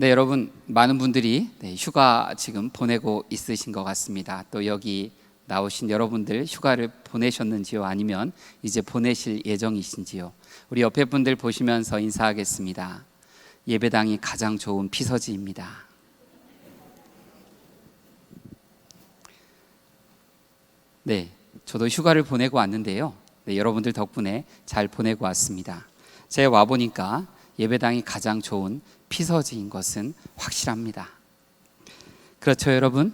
네, 여러분 많은 분들이 네, 휴가 지금 보내고 있으신 것 같습니다. 또 여기 나오신 여러분들 휴가를 보내셨는지요? 아니면 이제 보내실 예정이신지요? 우리 옆에 분들 보시면서 인사하겠습니다. 예배당이 가장 좋은 피서지입니다. 네, 저도 휴가를 보내고 왔는데요. 네, 여러분들 덕분에 잘 보내고 왔습니다. 제가 와 보니까 예배당이 가장 좋은 피서지인 것은 확실합니다. 그렇죠, 여러분?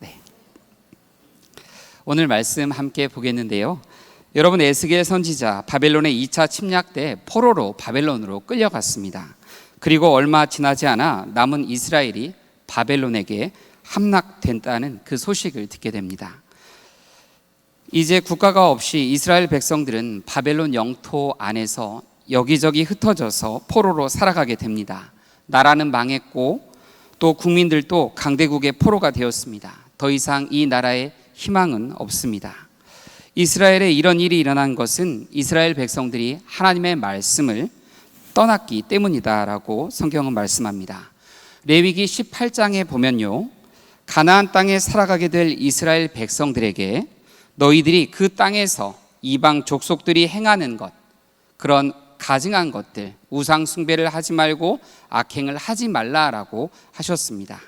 네. 오늘 말씀 함께 보겠는데요. 여러분 에스겔 선지자 바벨론의 2차 침략 때 포로로 바벨론으로 끌려갔습니다. 그리고 얼마 지나지 않아 남은 이스라엘이 바벨론에게 함락된다는 그 소식을 듣게 됩니다. 이제 국가가 없이 이스라엘 백성들은 바벨론 영토 안에서 여기저기 흩어져서 포로로 살아가게 됩니다. 나라는 망했고 또 국민들도 강대국의 포로가 되었습니다. 더 이상 이 나라에 희망은 없습니다. 이스라엘에 이런 일이 일어난 것은 이스라엘 백성들이 하나님의 말씀을 떠났기 때문이다라고 성경은 말씀합니다. 레위기 18장에 보면요. 가나안 땅에 살아가게 될 이스라엘 백성들에게 너희들이 그 땅에서 이방 족속들이 행하는 것 그런 가증한 것들 우상 숭배를 하지 말고 악행을 하지 말라라고 하셨습니다.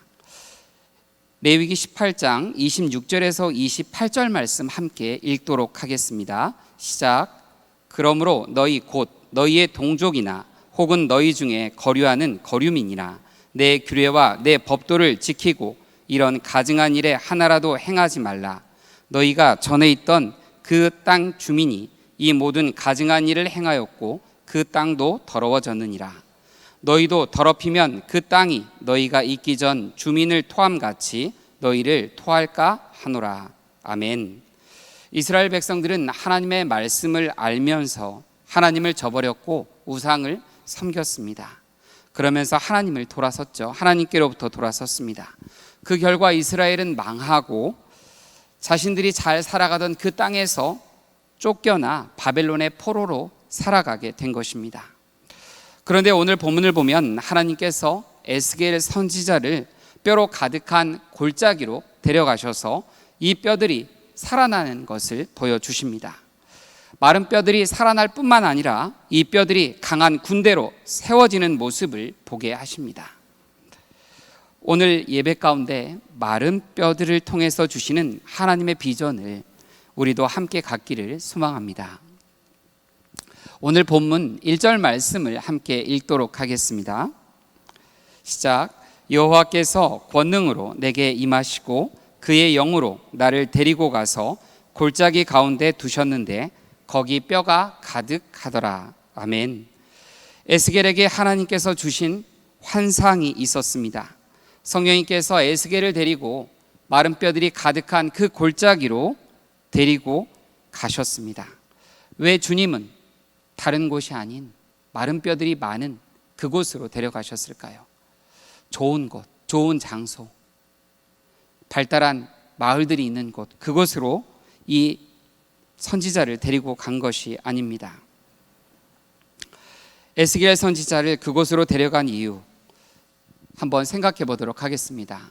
레위기 18장 26절에서 28절 말씀 함께 읽도록 하겠습니다. 시작. 그러므로 너희 곧 너희의 동족이나 혹은 너희 중에 거류하는 거류민이나 내 규례와 내 법도를 지키고 이런 가증한 일에 하나라도 행하지 말라. 너희가 전에 있던 그 땅 주민이 이 모든 가증한 일을 행하였고 그 땅도 더러워졌느니라. 너희도 더럽히면 그 땅이 너희가 있기 전 주민을 토함 같이 너희를 토할까 하노라. 아멘. 이스라엘 백성들은 하나님의 말씀을 알면서 하나님을 저버렸고 우상을 섬겼습니다. 그러면서 하나님을 돌아섰죠. 하나님께로부터 돌아섰습니다. 그 결과 이스라엘은 망하고 자신들이 잘 살아가던 그 땅에서 쫓겨나 바벨론의 포로로 살아가게 된 것입니다. 그런데 오늘 본문을 보면 하나님께서 에스겔 선지자를 뼈로 가득한 골짜기로 데려가셔서 이 뼈들이 살아나는 것을 보여주십니다. 마른 뼈들이 살아날 뿐만 아니라 이 뼈들이 강한 군대로 세워지는 모습을 보게 하십니다. 오늘 예배 가운데 마른 뼈들을 통해서 주시는 하나님의 비전을 우리도 함께 갖기를 소망합니다. 오늘 본문 1절 말씀을 함께 읽도록 하겠습니다. 시작. 여호와께서 권능으로 내게 임하시고 그의 영으로 나를 데리고 가서 골짜기 가운데 두셨는데 거기 뼈가 가득하더라. 아멘. 에스겔에게 하나님께서 주신 환상이 있었습니다. 성령님께서 에스겔을 데리고 마른 뼈들이 가득한 그 골짜기로 데리고 가셨습니다. 왜 주님은 다른 곳이 아닌 마른 뼈들이 많은 그곳으로 데려가셨을까요? 좋은 곳, 좋은 장소, 발달한 마을들이 있는 곳, 그곳으로 이 선지자를 데리고 간 것이 아닙니다. 에스겔 선지자를 그곳으로 데려간 이유 한번 생각해 보도록 하겠습니다.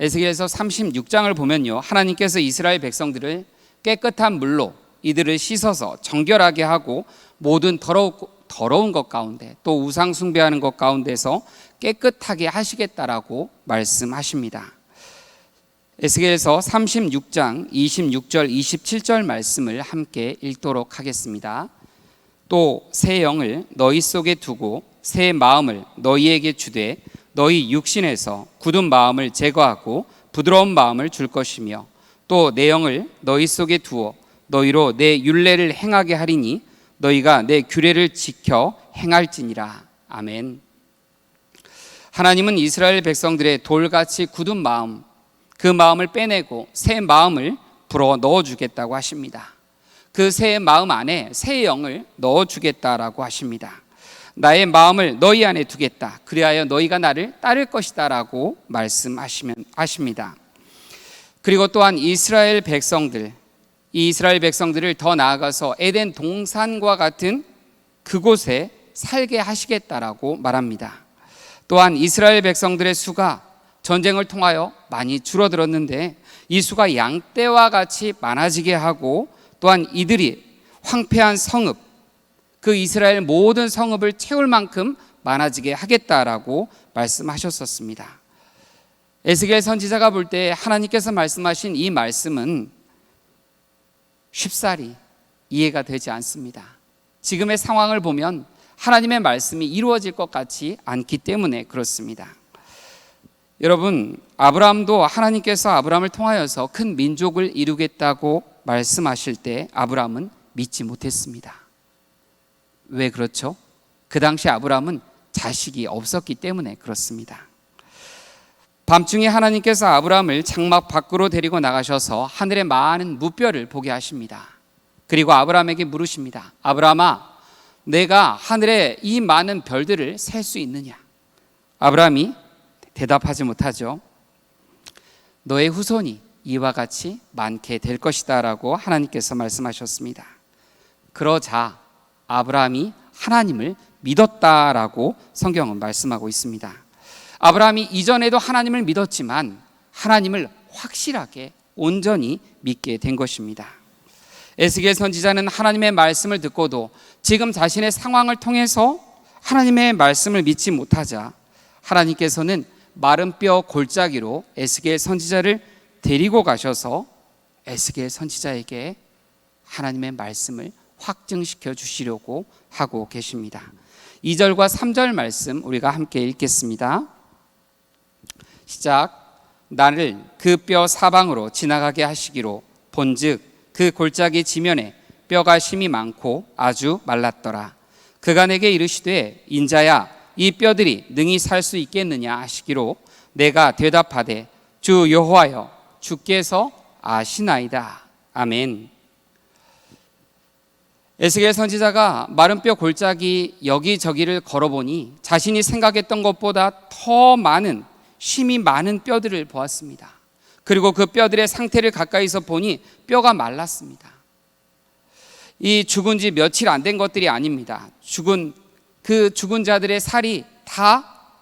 에스겔에서 36장을 보면요. 하나님께서 이스라엘 백성들을 깨끗한 물로 이들을 씻어서 정결하게 하고 모든 더러운, 더러운 것 가운데 또 우상 숭배하는 것 가운데서 깨끗하게 하시겠다라고 말씀하십니다. 에스겔에서 36장 26절 27절 말씀을 함께 읽도록 하겠습니다. 또 새 영을 너희 속에 두고 새 마음을 너희에게 주되 너희 육신에서 굳은 마음을 제거하고 부드러운 마음을 줄 것이며 또 내 영을 너희 속에 두어 너희로 내 율례를 행하게 하리니 너희가 내 규례를 지켜 행할지니라. 아멘. 하나님은 이스라엘 백성들의 돌같이 굳은 마음, 그 마음을 빼내고 새 마음을 불어 넣어 주겠다고 하십니다. 그 새 마음 안에 새 영을 넣어 주겠다라고 하십니다. 나의 마음을 너희 안에 두겠다. 그리하여 너희가 나를 따를 것이다라고 말씀하시면 하십니다. 그리고 또한 이스라엘 백성들 이 이스라엘 백성들을 더 나아가서 에덴 동산과 같은 그곳에 살게 하시겠다라고 말합니다. 또한 이스라엘 백성들의 수가 전쟁을 통하여 많이 줄어들었는데 이 수가 양떼와 같이 많아지게 하고 또한 이들이 황폐한 성읍 그 이스라엘 모든 성읍을 채울 만큼 많아지게 하겠다라고 말씀하셨었습니다. 에스겔 선지자가 볼 때 하나님께서 말씀하신 이 말씀은 쉽사리 이해가 되지 않습니다. 지금의 상황을 보면 하나님의 말씀이 이루어질 것 같지 않기 때문에 그렇습니다. 여러분, 아브라함도 하나님께서 아브라함을 통하여서 큰 민족을 이루겠다고 말씀하실 때 아브라함은 믿지 못했습니다. 왜 그렇죠? 그 당시 아브라함은 자식이 없었기 때문에 그렇습니다. 밤중에 하나님께서 아브라함을 장막 밖으로 데리고 나가셔서 하늘의 많은 무뼈를 보게 하십니다. 그리고 아브라함에게 물으십니다. 아브라함아, 내가 하늘의 이 많은 별들을 셀 수 있느냐? 아브라함이 대답하지 못하죠. 너의 후손이 이와 같이 많게 될 것이다라고 하나님께서 말씀하셨습니다. 그러자 아브라함이 하나님을 믿었다라고 성경은 말씀하고 있습니다. 아브라함이 이전에도 하나님을 믿었지만 하나님을 확실하게 온전히 믿게 된 것입니다. 에스겔 선지자는 하나님의 말씀을 듣고도 지금 자신의 상황을 통해서 하나님의 말씀을 믿지 못하자 하나님께서는 마른 뼈 골짜기로 에스겔 선지자를 데리고 가셔서 에스겔 선지자에게 하나님의 말씀을 확증시켜 주시려고 하고 계십니다. 2절과 3절 말씀 우리가 함께 읽겠습니다. 시작. 나를 그 뼈 사방으로 지나가게 하시기로 본즉 그 골짜기 지면에 뼈가 심이 많고 아주 말랐더라. 그가 내게 이르시되 인자야 이 뼈들이 능히 살 수 있겠느냐 하시기로 내가 대답하되 주 여호와여 주께서 아시나이다. 아멘. 에스겔 선지자가 마른 뼈 골짜기 여기저기를 걸어보니 자신이 생각했던 것보다 더 많은 심이 많은 뼈들을 보았습니다. 그리고 그 뼈들의 상태를 가까이서 보니 뼈가 말랐습니다. 이 죽은 지 며칠 안 된 것들이 아닙니다. 죽은 그 죽은 자들의 살이 다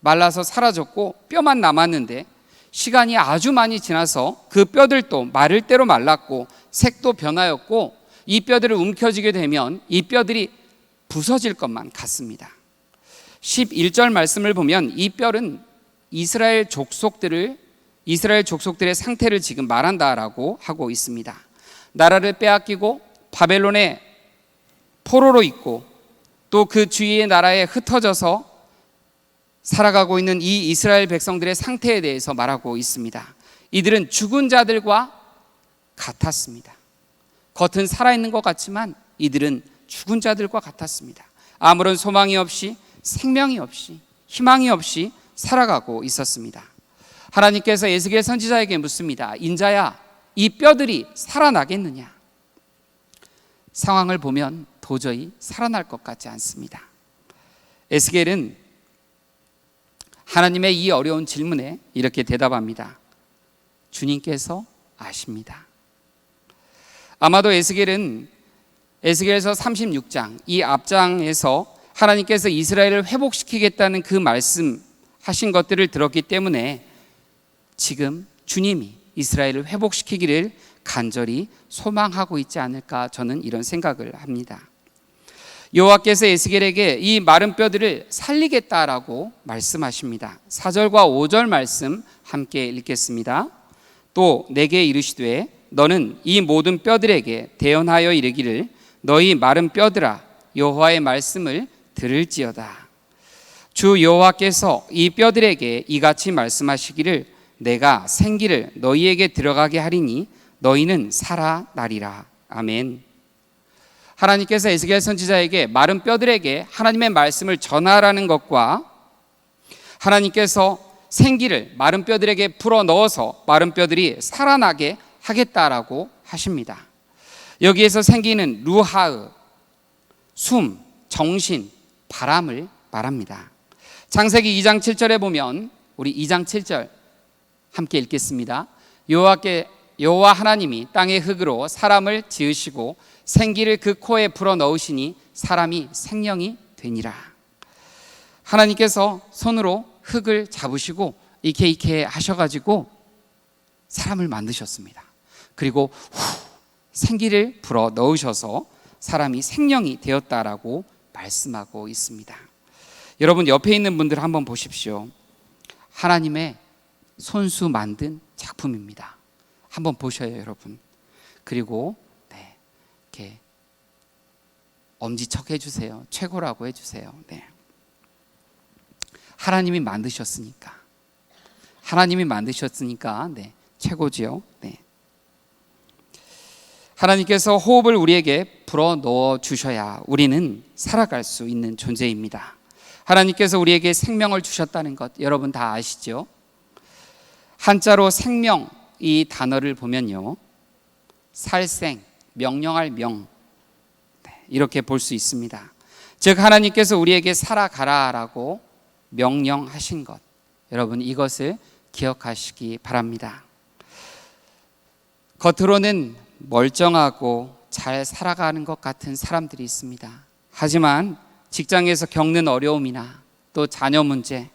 말라서 사라졌고 뼈만 남았는데 시간이 아주 많이 지나서 그 뼈들도 마를 대로 말랐고 색도 변하였고 이 뼈들을 움켜쥐게 되면 이 뼈들이 부서질 것만 같습니다. 11절 말씀을 보면 이 뼈는 이스라엘 족속들을 이스라엘 족속들의 상태를 지금 말한다라고 하고 있습니다. 나라를 빼앗기고 바벨론의 포로로 있고 또 그 주위의 나라에 흩어져서 살아가고 있는 이 이스라엘 백성들의 상태에 대해서 말하고 있습니다. 이들은 죽은 자들과 같았습니다. 겉은 살아있는 것 같지만 이들은 죽은 자들과 같았습니다. 아무런 소망이 없이 생명이 없이 희망이 없이 살아가고 있었습니다. 하나님께서 에스겔 선지자에게 묻습니다. 인자야, 이 뼈들이 살아나겠느냐? 상황을 보면 도저히 살아날 것 같지 않습니다. 에스겔은 하나님의 이 어려운 질문에 이렇게 대답합니다. 주님께서 아십니다. 아마도 에스겔은 에스겔서 36장 이 앞장에서 하나님께서 이스라엘을 회복시키겠다는 그 말씀 하신 것들을 들었기 때문에 지금 주님이 이스라엘을 회복시키기를 간절히 소망하고 있지 않을까 저는 이런 생각을 합니다. 여호와께서 에스겔에게 이 마른 뼈들을 살리겠다라고 말씀하십니다. 4절과 5절 말씀 함께 읽겠습니다. 또 내게 이르시되 너는 이 모든 뼈들에게 대언하여 이르기를 너희 마른 뼈들아 여호와의 말씀을 들을지어다. 주 여호와께서 이 뼈들에게 이같이 말씀하시기를 내가 생기를 너희에게 들어가게 하리니 너희는 살아나리라. 아멘. 하나님께서 에스겔 선지자에게 마른 뼈들에게 하나님의 말씀을 전하라는 것과 하나님께서 생기를 마른 뼈들에게 불어 넣어서 마른 뼈들이 살아나게 하겠다라고 하십니다. 여기에서 생기는 루하의 숨, 정신, 바람을 말합니다. 창세기 2장 7절에 보면 우리 2장 7절 함께 읽겠습니다. 여호와께 여호와 하나님이 땅의 흙으로 사람을 지으시고 생기를 그 코에 불어 넣으시니 사람이 생명이 되니라. 하나님께서 손으로 흙을 잡으시고 이케 이케 하셔가지고 사람을 만드셨습니다. 그리고 후 생기를 불어 넣으셔서 사람이 생명이 되었다라고 말씀하고 있습니다. 여러분 옆에 있는 분들 한번 보십시오. 하나님의 손수 만든 작품입니다. 한번 보셔요, 여러분. 그리고 네, 이렇게 엄지척 해주세요. 최고라고 해주세요. 네. 하나님이 만드셨으니까. 하나님이 만드셨으니까, 네, 최고지요. 네. 하나님께서 호흡을 우리에게 불어 넣어 주셔야 우리는 살아갈 수 있는 존재입니다. 하나님께서 우리에게 생명을 주셨다는 것 여러분 다 아시죠? 한자로 생명 이 단어를 보면요. 살생, 명령할 명 네, 이렇게 볼 수 있습니다. 즉 하나님께서 우리에게 살아가라 라고 명령하신 것 여러분 이것을 기억하시기 바랍니다. 겉으로는 멀쩡하고 잘 살아가는 것 같은 사람들이 있습니다. 하지만 직장에서 겪는 어려움이나 또 자녀 문제,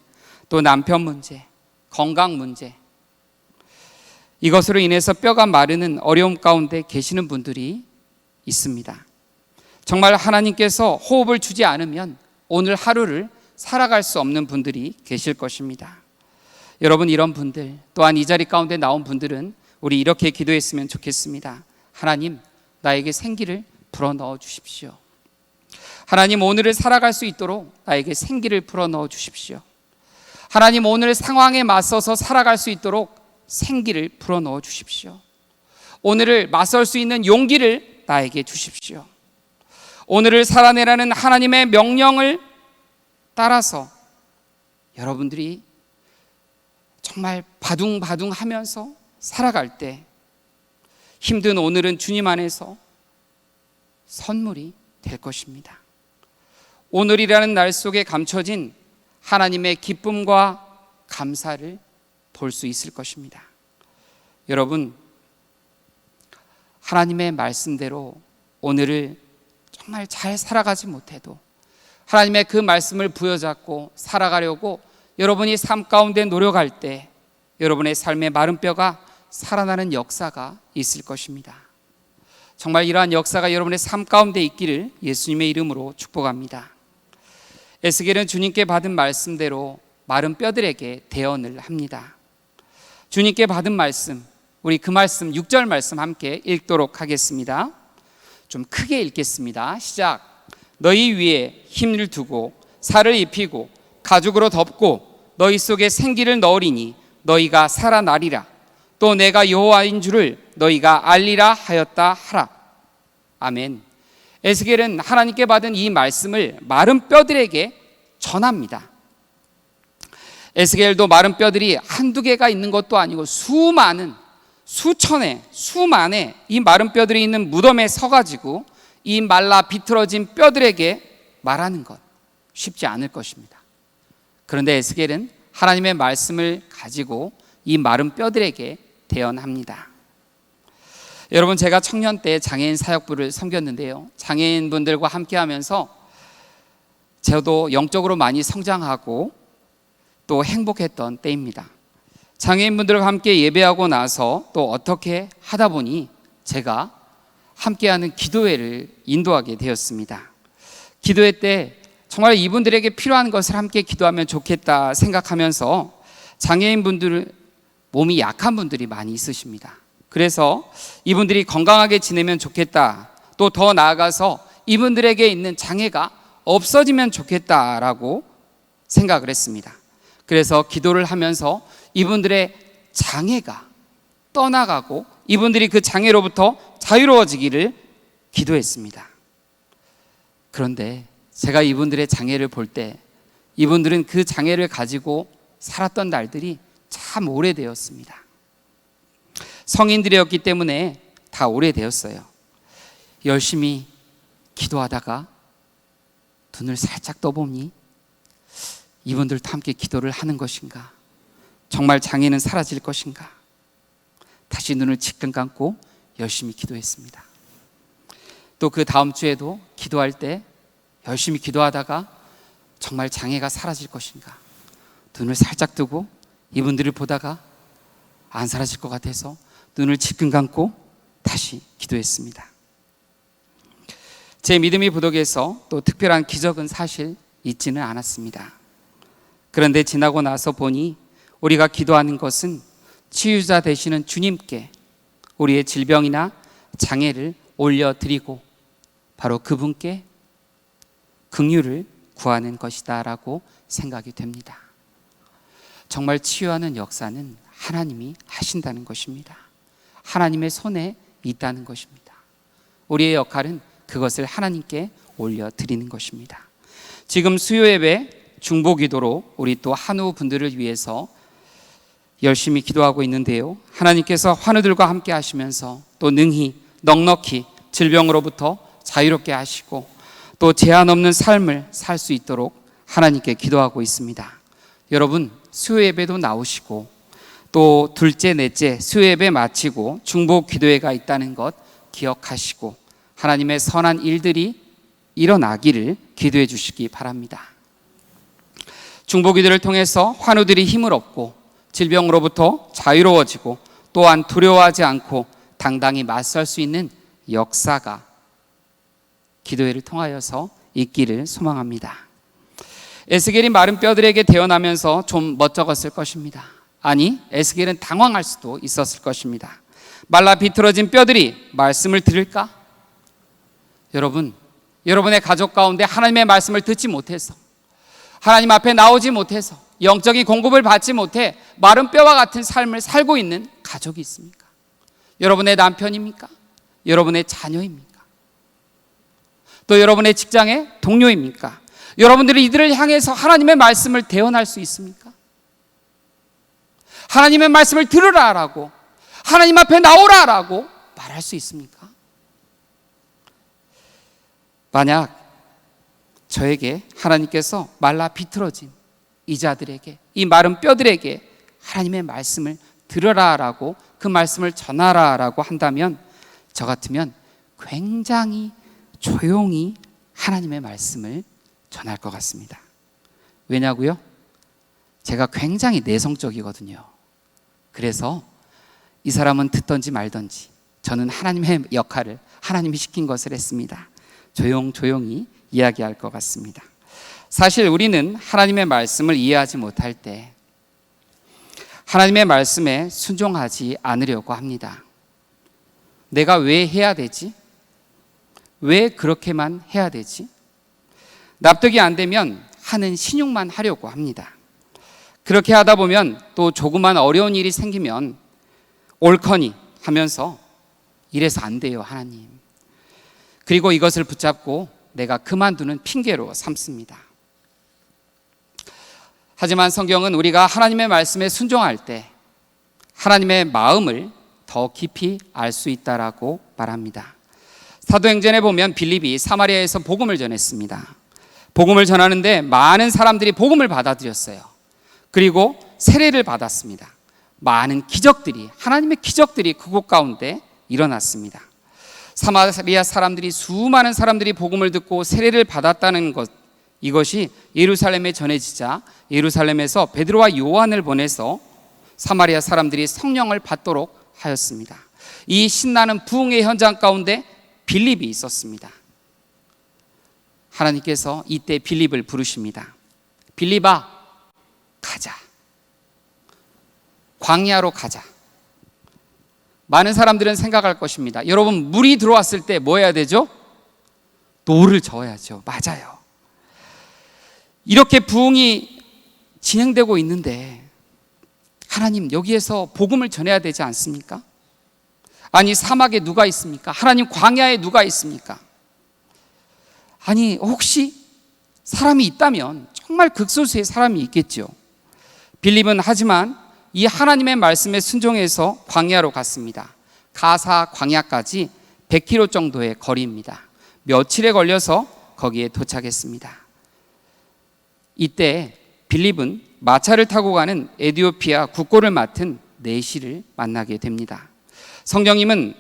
또 남편 문제, 건강 문제, 이것으로 인해서 뼈가 마르는 어려움 가운데 계시는 분들이 있습니다. 정말 하나님께서 호흡을 주지 않으면 오늘 하루를 살아갈 수 없는 분들이 계실 것입니다. 여러분 이런 분들 또한 이 자리 가운데 나온 분들은 우리 이렇게 기도했으면 좋겠습니다. 하나님 나에게 생기를 불어 넣어 주십시오. 하나님 오늘을 살아갈 수 있도록 나에게 생기를 불어 넣어 주십시오. 하나님 오늘 상황에 맞서서 살아갈 수 있도록 생기를 불어 넣어 주십시오. 오늘을 맞설 수 있는 용기를 나에게 주십시오. 오늘을 살아내라는 하나님의 명령을 따라서 여러분들이 정말 바둥바둥 하면서 살아갈 때 힘든 오늘은 주님 안에서 선물이 될 것입니다. 오늘이라는 날 속에 감춰진 하나님의 기쁨과 감사를 볼 수 있을 것입니다. 여러분, 하나님의 말씀대로 오늘을 정말 잘 살아가지 못해도 하나님의 그 말씀을 부여잡고 살아가려고 여러분이 삶 가운데 노력할 때 여러분의 삶의 마른 뼈가 살아나는 역사가 있을 것입니다. 정말 이러한 역사가 여러분의 삶 가운데 있기를 예수님의 이름으로 축복합니다. 에스겔은 주님께 받은 말씀대로 마른 뼈들에게 대언을 합니다. 주님께 받은 말씀, 우리 그 말씀 6절 말씀 함께 읽도록 하겠습니다. 좀 크게 읽겠습니다. 시작. 너희 위에 힘을 두고 살을 입히고 가죽으로 덮고 너희 속에 생기를 넣으리니 너희가 살아나리라. 또 내가 여호와인 줄을 너희가 알리라 하였다 하라. 아멘. 에스겔은 하나님께 받은 이 말씀을 마른 뼈들에게 전합니다. 에스겔도 마른 뼈들이 한두 개가 있는 것도 아니고 수많은 수천의 수만의 이 마른 뼈들이 있는 무덤에 서가지고 이 말라 비틀어진 뼈들에게 말하는 것 쉽지 않을 것입니다. 그런데 에스겔은 하나님의 말씀을 가지고 이 마른 뼈들에게 대언합니다. 여러분 제가 청년 때 장애인 사역부를 섬겼는데요. 장애인 분들과 함께 하면서 저도 영적으로 많이 성장하고 또 행복했던 때입니다. 장애인 분들과 함께 예배하고 나서 또 어떻게 하다 보니 제가 함께하는 기도회를 인도하게 되었습니다. 기도회 때 정말 이분들에게 필요한 것을 함께 기도하면 좋겠다 생각하면서 장애인 분들 몸이 약한 분들이 많이 있으십니다. 그래서 이분들이 건강하게 지내면 좋겠다. 또 더 나아가서 이분들에게 있는 장애가 없어지면 좋겠다라고 생각을 했습니다. 그래서 기도를 하면서 이분들의 장애가 떠나가고 이분들이 그 장애로부터 자유로워지기를 기도했습니다. 그런데 제가 이분들의 장애를 볼 때 이분들은 그 장애를 가지고 살았던 날들이 참 오래되었습니다. 성인들이었기 때문에 다 오래되었어요. 열심히 기도하다가 눈을 살짝 떠보니 이분들도 함께 기도를 하는 것인가? 정말 장애는 사라질 것인가? 다시 눈을 지끈 감고 열심히 기도했습니다. 또 그 다음 주에도 기도할 때 열심히 기도하다가 정말 장애가 사라질 것인가? 눈을 살짝 뜨고 이분들을 보다가 안 사라질 것 같아서 눈을 지끈 감고 다시 기도했습니다. 제 믿음이 부족해서 또 특별한 기적은 사실 있지는 않았습니다. 그런데 지나고 나서 보니 우리가 기도하는 것은 치유자 되시는 주님께 우리의 질병이나 장애를 올려드리고 바로 그분께 긍휼을 구하는 것이다라고 생각이 됩니다. 정말 치유하는 역사는 하나님이 하신다는 것입니다. 하나님의 손에 있다는 것입니다. 우리의 역할은 그것을 하나님께 올려드리는 것입니다. 지금 수요 예배 중보 기도로 우리 또 한우 분들을 위해서 열심히 기도하고 있는데요. 하나님께서 환우들과 함께 하시면서 또 능히 넉넉히 질병으로부터 자유롭게 하시고 또 제한 없는 삶을 살 수 있도록 하나님께 기도하고 있습니다. 여러분 수요 예배도 나오시고 또 둘째 넷째 수요 예배 마치고 중보 기도회가 있다는 것 기억하시고 하나님의 선한 일들이 일어나기를 기도해 주시기 바랍니다. 중보 기도를 통해서 환우들이 힘을 얻고 질병으로부터 자유로워지고 또한 두려워하지 않고 당당히 맞설 수 있는 역사가 기도회를 통하여서 있기를 소망합니다. 에스겔이 마른 뼈들에게 태어나면서 좀 멋쩍었을 것입니다. 아니, 에스겔은 당황할 수도 있었을 것입니다. 말라 비틀어진 뼈들이 말씀을 들을까? 여러분, 여러분의 가족 가운데 하나님의 말씀을 듣지 못해서 하나님 앞에 나오지 못해서 영적인 공급을 받지 못해 마른 뼈와 같은 삶을 살고 있는 가족이 있습니까? 여러분의 남편입니까? 여러분의 자녀입니까? 또 여러분의 직장의 동료입니까? 여러분들이 이들을 향해서 하나님의 말씀을 대언할 수 있습니까? 하나님의 말씀을 들으라라고 하나님 앞에 나오라라고 말할 수 있습니까? 만약 저에게 하나님께서 말라 비틀어진 이 자들에게 이 마른 뼈들에게 하나님의 말씀을 들으라라고 그 말씀을 전하라라고 한다면 저 같으면 굉장히 조용히 하나님의 말씀을 전할 것 같습니다. 왜냐고요? 제가 굉장히 내성적이거든요. 그래서 이 사람은 듣던지 말던지 저는 하나님의 역할을 하나님이 시킨 것을 했습니다. 조용조용히 이야기할 것 같습니다. 사실 우리는 하나님의 말씀을 이해하지 못할 때 하나님의 말씀에 순종하지 않으려고 합니다. 내가 왜 해야 되지? 왜 그렇게만 해야 되지? 납득이 안 되면 하는 신용만 하려고 합니다. 그렇게 하다 보면 또 조그만 어려운 일이 생기면 옳거니 하면서 이래서 안 돼요, 하나님. 그리고 이것을 붙잡고 내가 그만두는 핑계로 삼습니다. 하지만 성경은 우리가 하나님의 말씀에 순종할 때 하나님의 마음을 더 깊이 알 수 있다라고 말합니다. 사도행전에 보면 빌립이 사마리아에서 복음을 전했습니다. 복음을 전하는데 많은 사람들이 복음을 받아들였어요. 그리고 세례를 받았습니다. 많은 기적들이 하나님의 기적들이 그곳 가운데 일어났습니다. 사마리아 사람들이 수많은 사람들이 복음을 듣고 세례를 받았다는 것 이것이 예루살렘에 전해지자 예루살렘에서 베드로와 요한을 보내서 사마리아 사람들이 성령을 받도록 하였습니다. 이 신나는 부흥의 현장 가운데 빌립이 있었습니다. 하나님께서 이때 빌립을 부르십니다. 빌립아, 가자. 광야로 가자. 많은 사람들은 생각할 것입니다. 여러분, 물이 들어왔을 때 뭐 해야 되죠? 노를 저어야죠. 맞아요. 이렇게 부흥이 진행되고 있는데 하나님 여기에서 복음을 전해야 되지 않습니까? 아니 사막에 누가 있습니까? 하나님 광야에 누가 있습니까? 아니 혹시 사람이 있다면 정말 극소수의 사람이 있겠죠. 빌립은 하지만 이 하나님의 말씀에 순종해서 광야로 갔습니다. 가사 광야까지 100km 정도의 거리입니다. 며칠에 걸려서 거기에 도착했습니다. 이때 빌립은 마차를 타고 가는 에디오피아 국고를 맡은 내시를 만나게 됩니다. 성경님은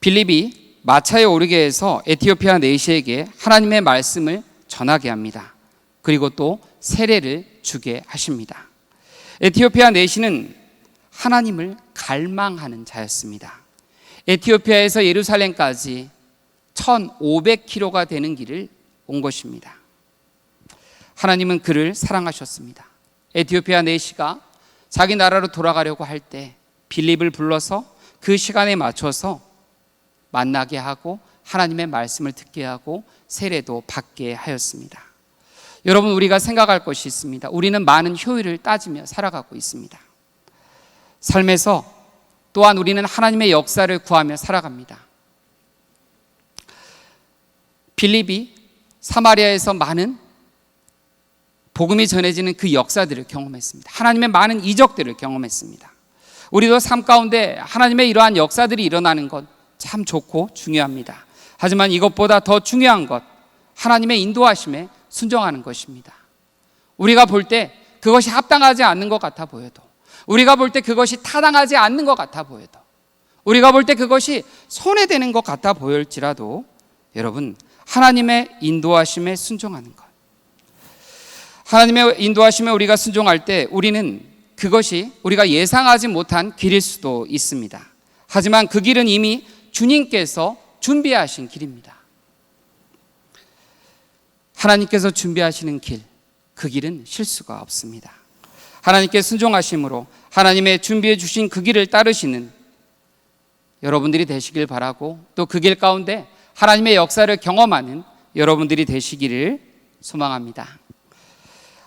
빌립이 마차에 오르게 해서 에티오피아 내시에게 하나님의 말씀을 전하게 합니다. 그리고 또 세례를 주게 하십니다. 에티오피아 내시는 하나님을 갈망하는 자였습니다. 에티오피아에서 예루살렘까지 1500km가 되는 길을 온 것입니다. 하나님은 그를 사랑하셨습니다. 에티오피아 내시가 자기 나라로 돌아가려고 할 때 빌립을 불러서 그 시간에 맞춰서 만나게 하고 하나님의 말씀을 듣게 하고 세례도 받게 하였습니다. 여러분 우리가 생각할 것이 있습니다. 우리는 많은 효율을 따지며 살아가고 있습니다. 삶에서 또한 우리는 하나님의 역사를 구하며 살아갑니다. 빌립이 사마리아에서 많은 복음이 전해지는 그 역사들을 경험했습니다. 하나님의 많은 이적들을 경험했습니다. 우리도 삶 가운데 하나님의 이러한 역사들이 일어나는 것 참 좋고 중요합니다. 하지만 이것보다 더 중요한 것, 하나님의 인도하심에 순종하는 것입니다. 우리가 볼 때 그것이 합당하지 않는 것 같아 보여도, 우리가 볼 때 그것이 타당하지 않는 것 같아 보여도, 우리가 볼 때 그것이 손해되는 것 같아 보일지라도, 여러분, 하나님의 인도하심에 순종하는 것. 하나님의 인도하심에 우리가 순종할 때 우리는 그것이 우리가 예상하지 못한 길일 수도 있습니다. 하지만 그 길은 이미 주님께서 준비하신 길입니다. 하나님께서 준비하시는 길, 그 길은 실수가 없습니다. 하나님께 순종하심으로 하나님의 준비해 주신 그 길을 따르시는 여러분들이 되시길 바라고 또 그 길 가운데 하나님의 역사를 경험하는 여러분들이 되시기를 소망합니다.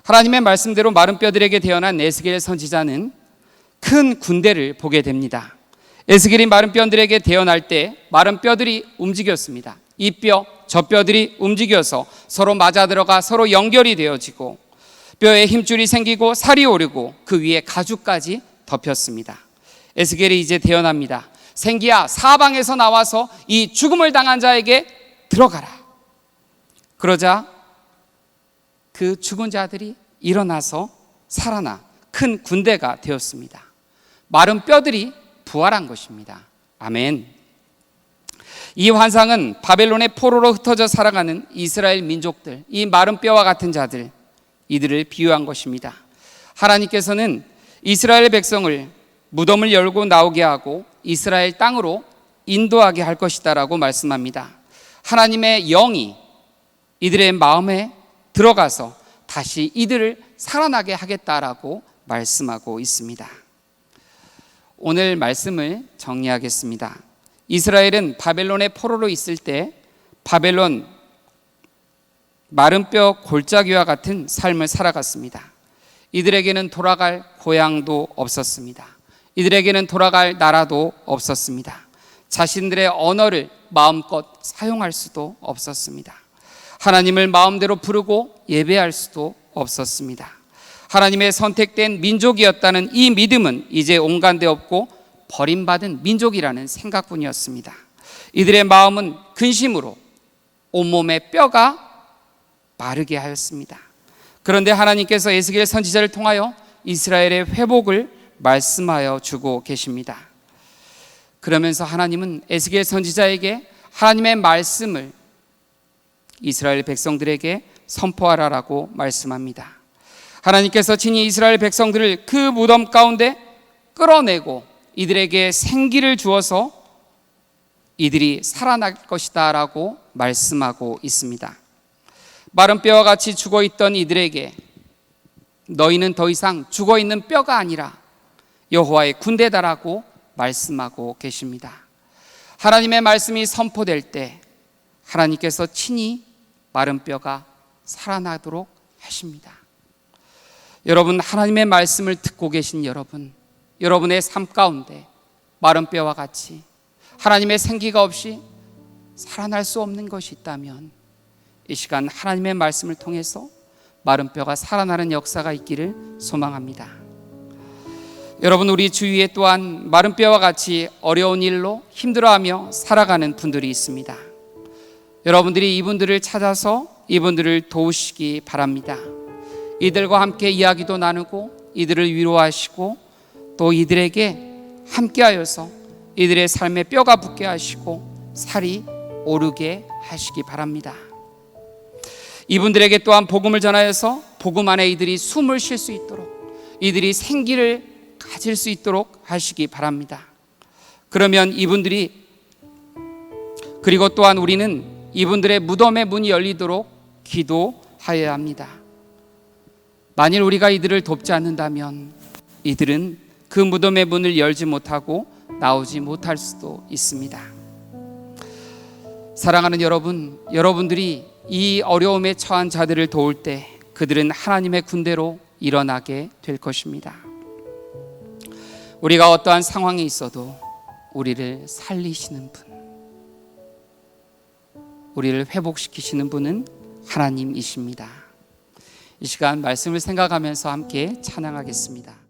하나님의 말씀대로 마른 뼈들에게 태어난 에스겔 선지자는 큰 군대를 보게 됩니다. 에스겔이 마른 뼈들에게 태어날 때 마른 뼈들이 움직였습니다. 이 뼈, 저 뼈들이 움직여서 서로 맞아 들어가 서로 연결이 되어지고 뼈에 힘줄이 생기고 살이 오르고 그 위에 가죽까지 덮였습니다. 에스겔이 이제 태어납니다. 생기야 사방에서 나와서 이 죽음을 당한 자에게 들어가라. 그러자 그 죽은 자들이 일어나서 살아나 큰 군대가 되었습니다. 마른 뼈들이 부활한 것입니다. 아멘. 이 환상은 바벨론의 포로로 흩어져 살아가는 이스라엘 민족들, 이 마른 뼈와 같은 자들, 이들을 비유한 것입니다. 하나님께서는 이스라엘 백성을 무덤을 열고 나오게 하고 이스라엘 땅으로 인도하게 할 것이다라고 말씀합니다. 하나님의 영이 이들의 마음에 들어가서 다시 이들을 살아나게 하겠다라고 말씀하고 있습니다. 오늘 말씀을 정리하겠습니다. 이스라엘은 바벨론의 포로로 있을 때 바벨론 마른 뼈 골짜기와 같은 삶을 살아갔습니다. 이들에게는 돌아갈 고향도 없었습니다. 이들에게는 돌아갈 나라도 없었습니다. 자신들의 언어를 마음껏 사용할 수도 없었습니다. 하나님을 마음대로 부르고 예배할 수도 없었습니다. 하나님의 선택된 민족이었다는 이 믿음은 이제 온간데 없고 버림받은 민족이라는 생각뿐이었습니다. 이들의 마음은 근심으로 온몸의 뼈가 마르게 하였습니다. 그런데 하나님께서 에스겔 선지자를 통하여 이스라엘의 회복을 말씀하여 주고 계십니다. 그러면서 하나님은 에스겔 선지자에게 하나님의 말씀을 이스라엘 백성들에게 선포하라라고 말씀합니다. 하나님께서 친히 이스라엘 백성들을 그 무덤 가운데 끌어내고 이들에게 생기를 주어서 이들이 살아날 것이다 라고 말씀하고 있습니다. 마른 뼈와 같이 죽어 있던 이들에게 너희는 더 이상 죽어 있는 뼈가 아니라 여호와의 군대다라고 말씀하고 계십니다. 하나님의 말씀이 선포될 때 하나님께서 친히 마른 뼈가 살아나도록 하십니다. 여러분 하나님의 말씀을 듣고 계신 여러분, 여러분의 삶 가운데 마른 뼈와 같이 하나님의 생기가 없이 살아날 수 없는 것이 있다면 이 시간 하나님의 말씀을 통해서 마른 뼈가 살아나는 역사가 있기를 소망합니다. 여러분 우리 주위에 또한 마른 뼈와 같이 어려운 일로 힘들어하며 살아가는 분들이 있습니다. 여러분들이 이분들을 찾아서 이분들을 도우시기 바랍니다. 이들과 함께 이야기도 나누고 이들을 위로하시고 또 이들에게 함께하여서 이들의 삶에 뼈가 붙게 하시고 살이 오르게 하시기 바랍니다. 이분들에게 또한 복음을 전하여서 복음 안에 이들이 숨을 쉴 수 있도록 이들이 생기를 가질 수 있도록 하시기 바랍니다. 그러면 이분들이 그리고 또한 우리는 이분들의 무덤의 문이 열리도록 기도하여야 합니다. 만일 우리가 이들을 돕지 않는다면 이들은 그 무덤의 문을 열지 못하고 나오지 못할 수도 있습니다. 사랑하는 여러분, 여러분들이 이 어려움에 처한 자들을 도울 때 그들은 하나님의 군대로 일어나게 될 것입니다. 우리가 어떠한 상황에 있어도 우리를 살리시는 분, 우리를 회복시키시는 분은 하나님이십니다. 이 시간 말씀을 생각하면서 함께 찬양하겠습니다.